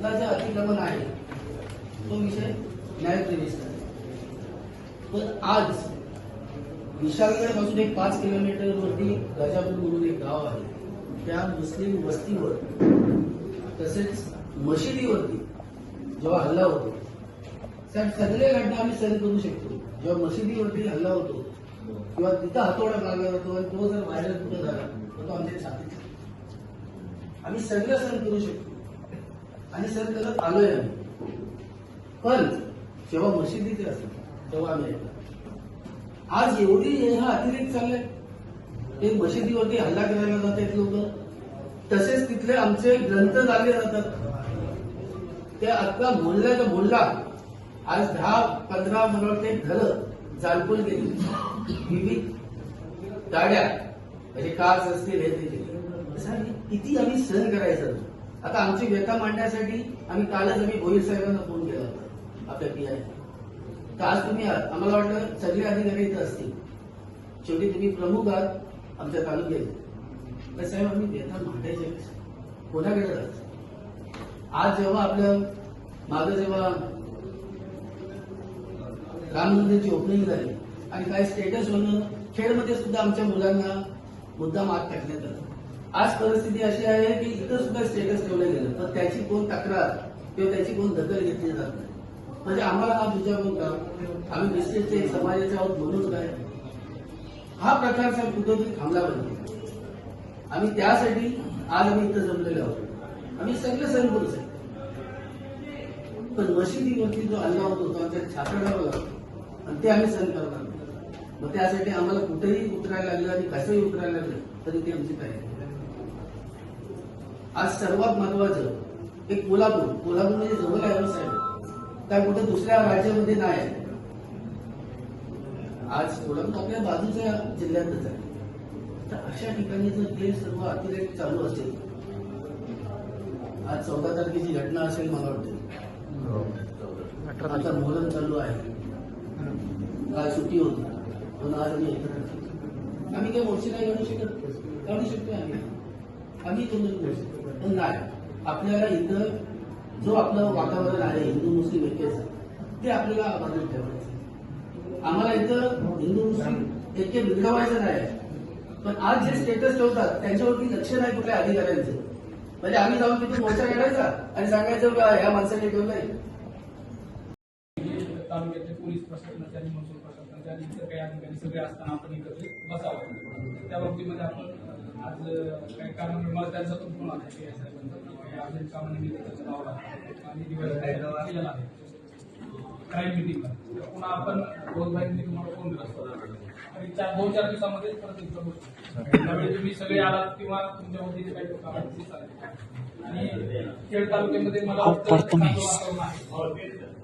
मधला जे अतिक्रमण आहे तो विषय न्यायप्रविष्ट आहे पण आज विशालगडपासून एक पाच किलोमीटर वरती गजापूर म्हणून एक गाव आहे. त्या मुस्लिम वस्तीवर तसेच मशिदीवरती जेव्हा हल्ला होतो त्या सगळे घटना आम्ही सहन करू शकतो. जेव्हा मशिदीवरती हल्ला होतो किंवा तिथं हातोडा लागला जातो आणि तो जर व्हायरल कुठं झाला तर तो आमच्या छातीत आम्ही सगळं सहन करू शकतो. आणि सर करत आलोय आम्ही. पण जेव्हा मशिदीचे असतात तेव्हा आम्ही आज एवढी हा अतिरेक चाललाय. ते मशिदीवरती हल्ला करायला जातात लोक. तसेच तिथले आमचे ग्रंथ झाले जातात. ते अख्खा तर बोलला आज दहा पंधरा मला वाटते घरं जाळपोल गेली. विविध गाड्या म्हणजे कार्स असतील हे ते किती आम्ही सहन करायचं? आता आमची व्यथा मांडण्यासाठी आम्ही कालच आम्ही भोईर साहेबांना फोन केला होता आपल्या पी आय तर आज तुम्ही आम्हाला वाटलं सगळे अधिकारी इथं असतील. शेवटी तुम्ही प्रमुख आहात आमच्या तालुक्यात. तर साहेब आम्ही व्यथा मांडायच्या कोणाकडे जायचं? आज जेव्हा आपलं मागं जेव्हा राम मंदिरची ओपनिंग झाली आणि काही स्टेटस म्हणून खेडमध्ये सुद्धा आमच्या मुलांना मुद्दाम आत टाकण्यात आला. आज परिस्थिती अशी आहे की इथं सुद्धा स्टेटस ठेवलं गेलं. तर त्याची कोण तक्रार किंवा त्याची कोण दखल घेतली जात नाही. म्हणजे आम्हाला हा दुसरा का आम्ही निश्चितचे समाजाचे आहोत म्हणून काय? हा प्रकार साहेब कुठेतरी थांबला पाहिजे. आम्ही त्यासाठी आज आम्ही इथं जमलेलो आहोत. आम्ही सगळं सहन करू शकतो पण मशिदीवरती जो हल्ला होतो तो आमच्या छात्राडावा लागतो आणि ते आम्ही सहन करणार मग त्यासाठी आम्हाला कुठेही उतरायला लागलं आणि कसंही उतरायला लागलं तरी ते आमची तयारी. आज सर्वात महत्वाचं एक कोल्हापूर कोल्हापूर म्हणजे जवळ आहे हो साहेब. त्या कुठे दुसऱ्या राज्यामध्ये नाही आज कोल्हापूर आपल्या बाजूच्या जिल्ह्यातच आहे. तर अशा ठिकाणी जर हे सर्व अतिरेक चालू असेल आज चौदा तारखेची घटना असेल मला वाटते. आता मोहरम चालू आहे. काल सुट्टी होती. पण आज आम्ही आम्ही काही मोर्चे नाही घडू शकत. काढू शकतो आम्ही. आम्ही तोंड करू शकतो पण नाही. आपल्याला इथं जो आपलं वातावरण आहे हिंदू मुस्लिम ऐक्याचं ते आपल्याला बाजूला ठेवायचं. आम्हाला इथं हिंदू मुस्लिम ऐक्य बिघडवायचं नाही. पण आज जे स्टेटस ठेवतात त्यांच्यावरती लक्ष नाही कुठल्या अधिकाऱ्यांचं. म्हणजे आम्ही जाऊन तिथे मोर्चा काढायचा आणि सांगायचं का ह्या माणसाने ठेवलंय तालुक्याचे पोलीस प्रशासनाचे आणि महसूल प्रशासनाचे आणि इतर काही अधिकारी सगळे असताना आपण एकत्रित बसावं. त्या बाबतीमध्ये आपण आज काही कामामुळे मला त्यांचा पण फोन आला की साहेबांचा अर्जंट कामानिमित्त त्याचा लावला आणि दिवस केलेला आहे क्राईम मिटिंगला पुन्हा आपण रोजबाईंनी तुम्हाला फोन दिला. असतो आणि चार दोन चार दिवसामध्ये परत एकदा बसू त्यावेळी तुम्ही सगळे आलात किंवा तुमच्या वतीने काही लोक आलात आणि खेड तालुक्यामध्ये मला वाटतं चांगलं वातावरण आहे.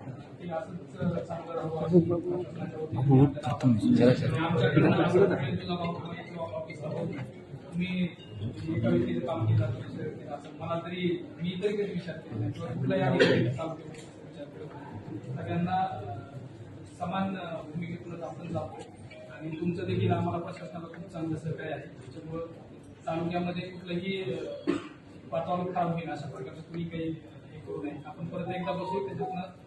की तुम्ही एका व्यक्तीचं काम केलं दुसऱ्या व्यक्तीचं असं मला तरी मी तरी कधी विचार केला नाही. किंवा कुठल्याही अधिकारी काम केलं विचार केला सगळ्यांना समान भूमिकेतूनच आपण जातो आणि तुमचं देखील आम्हाला प्रशासनाला खूप चांगलं सहकार्य आहे. त्याच्यामुळं तालुक्यामध्ये कुठलंही वातावरण खराब होईल अशा प्रकारचं तुम्ही काही हे करू नये. आपण परत एकदा बसू त्याच्यातनं